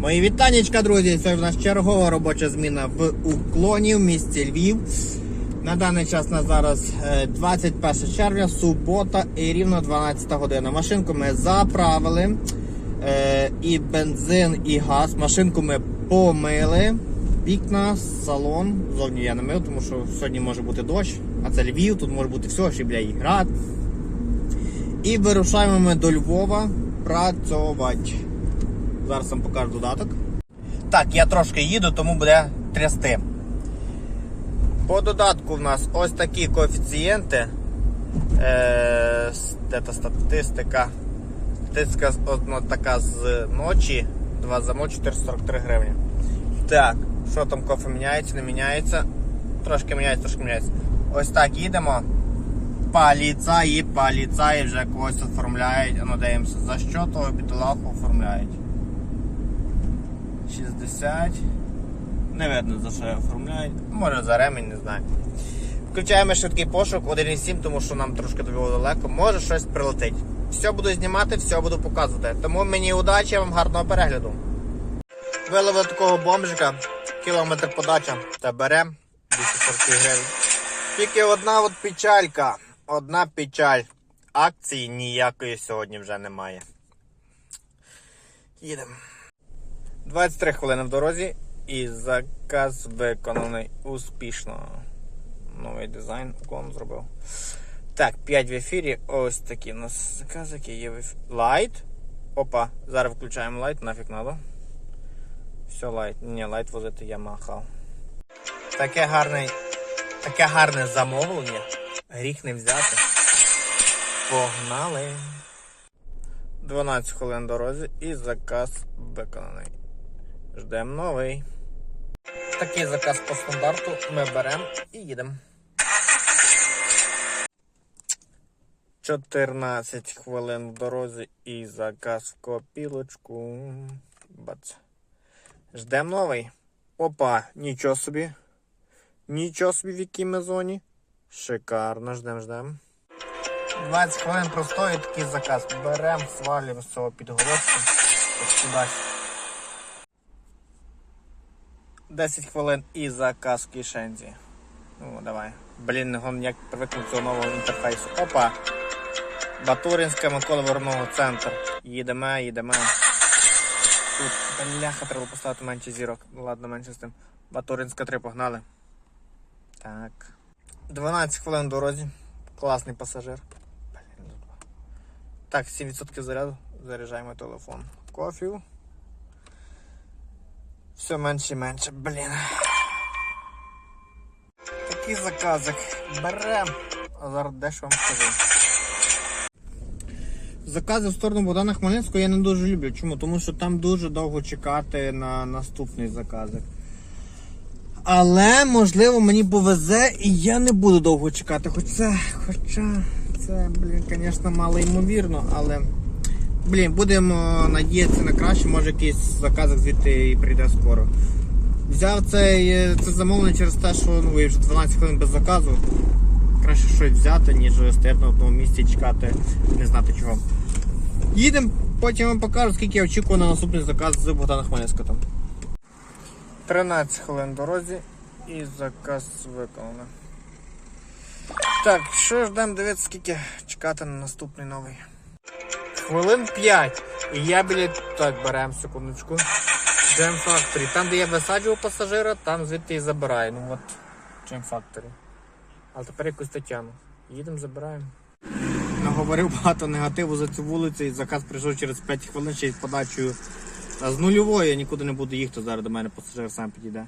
Мої вітанечка, друзі. Це в нас чергова робоча зміна в уклоні в місті Львів. На даний час на зараз е, 21 червня, субота і рівно 12 година. Машинку ми заправили. Е, і бензин, і газ. Машинку ми помили. Вікна, салон. Зовні я не мив, тому що сьогодні може бути дощ, а це Львів, тут може бути все, ще бля і град. І вирушаємо ми до Львова працювати. Зараз вам покажу додаток. Так, я трошки їду, тому буде трясти. По додатку в нас ось такі коефіцієнти. Е, та статистика. Статистика одна така з ночі. 2 замов 443 гривні. Так, що там кофе міняється, не міняється. Трошки міняється, трошки міняється. Ось так їдемо. Поліцаї, поліцаї вже когось оформляють. А ну дивимося, за що того бідолаху оформляють. 60. Не видно за що оформляють. Може за ремень, не знаю. Включаємо швидкий пошук 1.7, тому що нам трошки до Львова далеко. Може щось прилетить. Все буду знімати, все буду показувати. Тому мені удачі, вам гарного перегляду. Виловили такого бомжика, кілометр подача та берем 240 гривень. Тільки одна от печалька. Одна печаль. Акції ніякої сьогодні вже немає. Їдемо. 23 хвилини в дорозі і заказ виконаний успішно. Новий дизайн уклон зробив. Так, 5 в ефірі. Ось такі у нас заказики є в ефірі. Лайт. Опа, зараз включаємо лайт, нафіг надо. Все, лайт. Ні, лайт возити я махав. Таке гарне, таке гарне замовлення. Гріх не взяти. Погнали. 12 хвилин дорозі і заказ виконаний. Ждемо новий. Такий заказ по стандарту ми беремо і їдемо. 14 хвилин в дорозі і заказ в копілочку. Бац. Ждемо новий. Опа, нічого собі. Нічого собі в якій ми зоні. Шикарно, ждем, ждем. 20 хвилин простої такий заказ. Беремо, свалюємо з цього підголоску. От сюди. 10 хвилин і заказ в кишенці. Ну, давай. Блін, гон ніяк привикнути цього нового інтерфейсу. Опа. Батуринська Микола Воронного центр. Їдемо, їдемо. Тут бляха треба поставити менше зірок. Ну ладно, менше з тим. Батуринська 3 погнали. Так. 12 хвилин в дорозі. Класний пасажир. Ну, Так, 7% заряду. Заряджаємо телефон. Кофію. Все менше і менше, блін. Такий заказик. Берем. А зараз дещо вам скажу. Закази в сторону Богдана Хмельницького я не дуже люблю. Чому? Тому що там дуже довго чекати на наступний заказик. Але можливо мені повезе і я не буду довго чекати. Хоч це, хоча це, блін, звісно, мало ймовірно, але блін, будемо надіятися на краще, може якийсь заказик звідти і прийде скоро. Взяв це, це замовлення через те, що ну, ви вже 12 хвилин без заказу. Краще щось взяти, ніж стояти на одному місці і чекати, не знати чого. Їдемо, потім вам покажу, скільки я очікую на наступний заказ з Богдана Хмельницького там. 13 хвилин дорозі і заказ виконано. Так, що ждемо дивитися, скільки чекати на наступний новий. Хвилин 5. І я біля. Так, беремо секундочку. Jam Factory. Там, де я висаджував пасажира, там звідти і забираю. Ну от Jam Factory. Але тепер якусь Тетяну. Їдемо, забираємо. Наговорив багато негативу за цю вулицю і заказ прийшов через 5 хвилин ще й з подачею. З нульової я нікуди не буду їхати, зараз до мене пасажир сам підійде.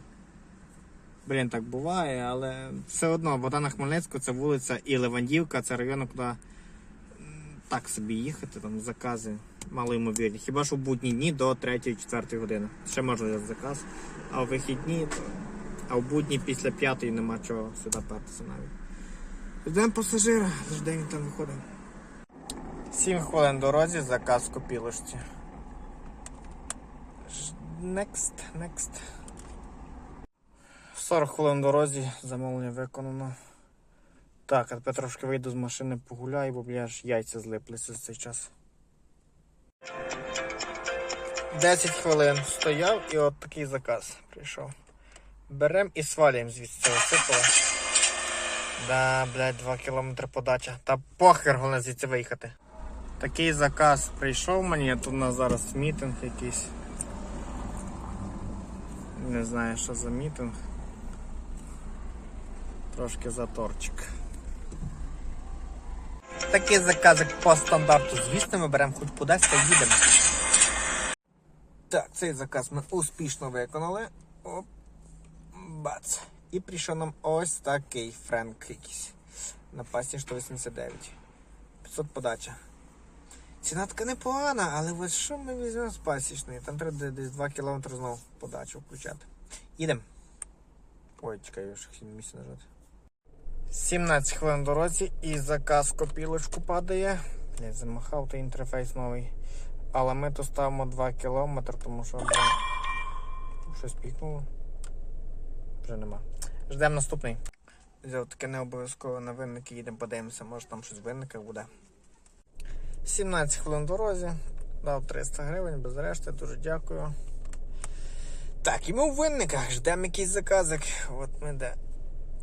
Блін, так буває, але все одно Богдана Хмельницького це вулиця і Левандівка, це район, куди так собі їхати, там закази мало ймовірні. Хіба що в будні дні до 3-4 години. Ще можна взяти заказ. А в вихідні, то... а в будні після 5 нема чого сюди пертися навіть. Ждемо пасажира, завжди він там виходить. 7 хвилин дорозі, заказ в копілочці. Ж- Next, next. 40 хвилин дорозі, замовлення виконано. Так, а тепер трошки вийду з машини погуляю, бо бля аж яйця злиплися за цей час. 10 хвилин стояв і от такий заказ прийшов. Берем і свалюємо звідси цього сипала. Да, блядь, 2 кілометри подача. Та похер головне звідси виїхати. Такий заказ прийшов мені, тут у нас зараз мітинг якийсь. Не знаю, що за мітинг. Трошки заторчик. Такий заказик по стандарту. Звісно, ми беремо хоч кудись та їдемо. Так, цей заказ ми успішно виконали. Оп. Бац. І прийшов нам ось такий френк якийсь. На пасі 189. 500 подача. Ціна така непогана, але ось що ми візьмемо з пасічної? Там треба десь 2 км знову подачу включати. Їдемо. Ой, я ж хотів місце нажати. 17 хвилин дорозі і заказ копілочку падає. Я замахав той інтерфейс новий. Але ми тут ставимо 2 км, тому що щось пікнуло. Вже нема. Ждемо наступний. Взяв таке не обов'язково на винники, їдемо, подивимося, може там щось в буде. 17 хвилин дорозі. Дав 300 гривень без решти, дуже дякую. Так, і ми у винниках, ждемо якийсь заказик. От ми де.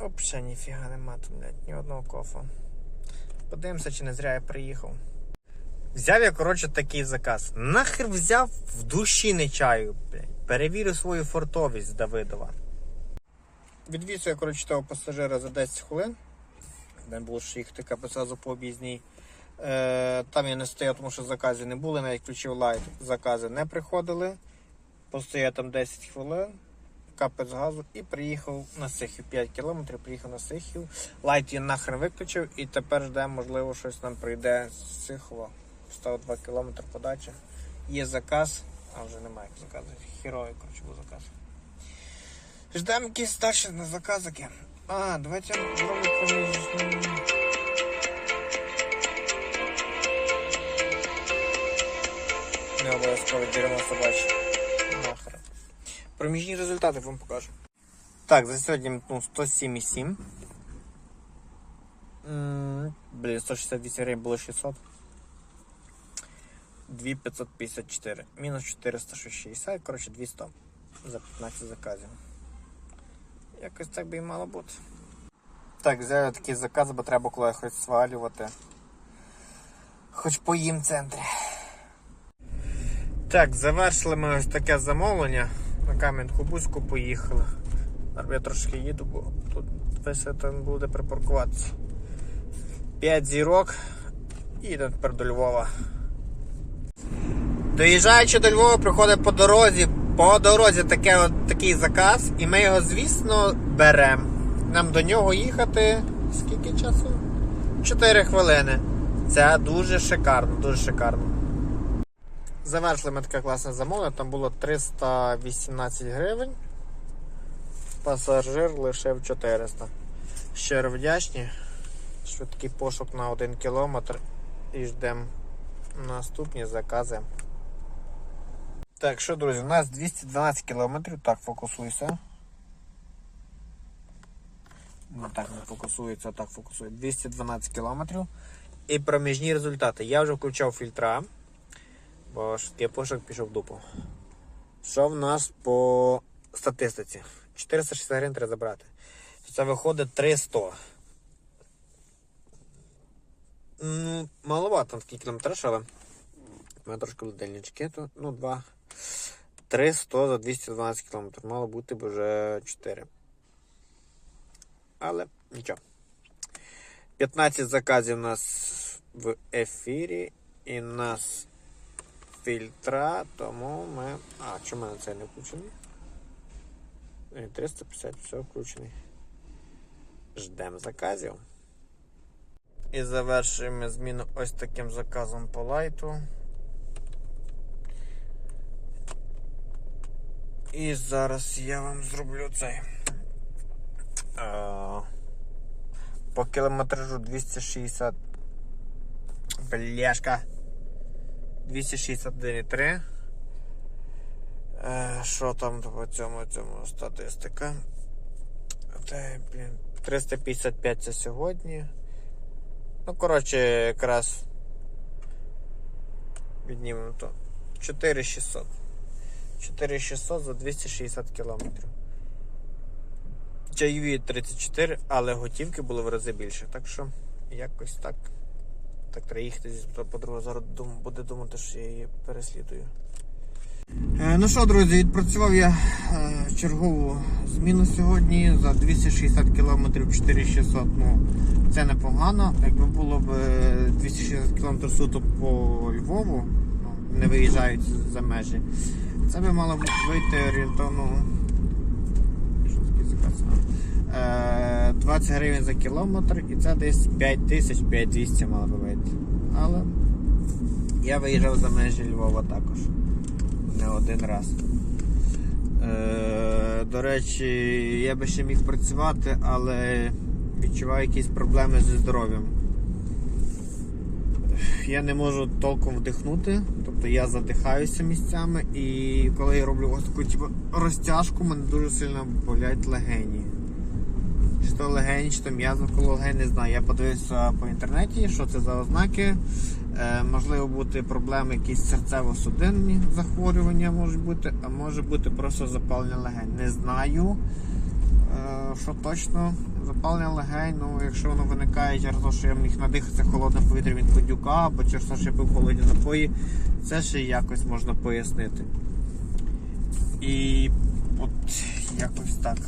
Взагалі ніфіга нема тут, блядь, ні одного кофа. Подивимося, чи не зря я приїхав. Взяв я, коротше, такий заказ. Нахер взяв в душі не чаю, блядь. Перевірив свою фортовість Давидова. Відвіз я, коротше, того пасажира за 10 хвилин. Не було ж їхати капеса по об'їзній. Е, там я не стояв, тому що заказів не було, навіть включив лайт. Закази не приходили. Постояв там 10 хвилин, капець газу і приїхав на Сихів. 5 кілометрів приїхав на Сихів. Лайт я нахрен виключив і тепер ждемо, можливо, щось нам прийде з Сихова. Став 2 кілометри подачі. Є заказ, а вже немає заказу. Хіровий, коротше, був заказ. Ждемо якісь старші на заказики. А, давайте зроблю проміжні. Не обов'язково деремо собачі. Проміжні результати вам покажу. Так, за сьогодні мотнув 107,7. Блін, 168 гривень було 600. 2554. Мінус 460, коротше 200 за 15 заказів. Якось так би і мало бути. Так, взяв такий заказ, бо треба коли хоч свалювати. Хоч поїм в центрі. Так, завершили ми ось таке замовлення. На Кам'янку Бузьку поїхали. Я трошки їду, бо тут весь там буде припаркуватися. 5 зірок і йдемо тепер до Львова. Доїжджаючи до Львова, приходить по дорозі. По дорозі таке, от, такий заказ, і ми його, звісно, беремо. Нам до нього їхати скільки часу? 4 хвилини. Це дуже шикарно, дуже шикарно. Завершили ми таке класне замовлення, там було 318 гривень. Пасажир лишив 400. Щиро вдячні. Швидкий пошук на 1 кілометр і ждемо наступні закази. Так, що, друзі, у нас 212 кілометрів. Так, фокусуйся. Ну так не фокусується, так фокусує. 212 кілометрів. І проміжні результати. Я вже включав фільтра, бо швидкий пошук пішов в дупу. Що в нас по статистиці? 460 гривень треба забрати. Це виходить 300. Ну, маловато такий кілометраж, але. У мене трошки ледельнички, то ну 2. 300 за 212 км. Мало бути б вже 4. Але нічого. 15 заказів у нас в ефірі. І нас фільтра, тому ми. А, чому в мене це не включений? Е, 350, все включений. Ждемо заказів. І завершуємо зміну ось таким заказом по лайту. І зараз я вам зроблю цей. А, по кілометражу 260. Бляшка. 261,3. Е, Що там по цьому цьому статистика? Та, блін, 355 це сьогодні. Ну, коротше, якраз віднімемо то. 4600. 4600 за 260 кілометрів. Чайові 34, але готівки було в рази більше. Так що якось так. Так треба їхати, подруга зараз буде думати, що я її переслідую. Е, Ну що, друзі, відпрацював я е, чергову зміну сьогодні за 260 км 4600. Ну, це непогано. Якби було б е, 260 км суто по Львову, ну, не виїжджають за межі, це би мало б вийти орієнтовно. Що таке заказ? Е, 20 гривень за кілометр і це десь 5 тисяч 5200 мало би вийти. Але я виїжджав за межі Львова також не один раз. Е, до речі, я би ще міг працювати, але відчуваю якісь проблеми зі здоров'ям. Я не можу толком вдихнути, тобто я задихаюся місцями, і коли я роблю ось таку типу, розтяжку, мене дуже сильно болять легені. Чи то легені, чи то м'язи коло легень, не знаю. Я подивився по інтернеті, що це за ознаки. Е, можливо бути проблеми якісь серцево-судинні захворювання можуть бути, а може бути просто запалення легень. Не знаю, е, що точно запалення легень, ну якщо воно виникає через те, що я міг надихатися холодним повітрям від кондюка, або через те, що я пив холодні напої, це ще якось можна пояснити. І от якось. Так,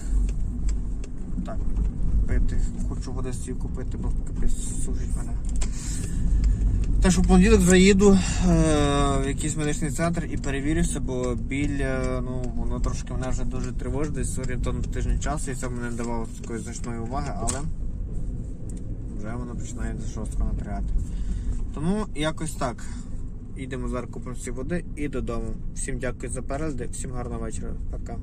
пити. Хочу води свій купити, бо капець сушить мене. Так що в понеділок заїду е, в якийсь медичний центр і перевірюся, бо біль, е, ну, воно трошки мене вже дуже тривожить, десь орієнтовно тиждень часу, і це мене не давало такої значної уваги, але вже воно починає жорстко напрягати. Тому якось так. Йдемо зараз купимо всі води і додому. Всім дякую за перегляди, всім гарного вечора. Пока.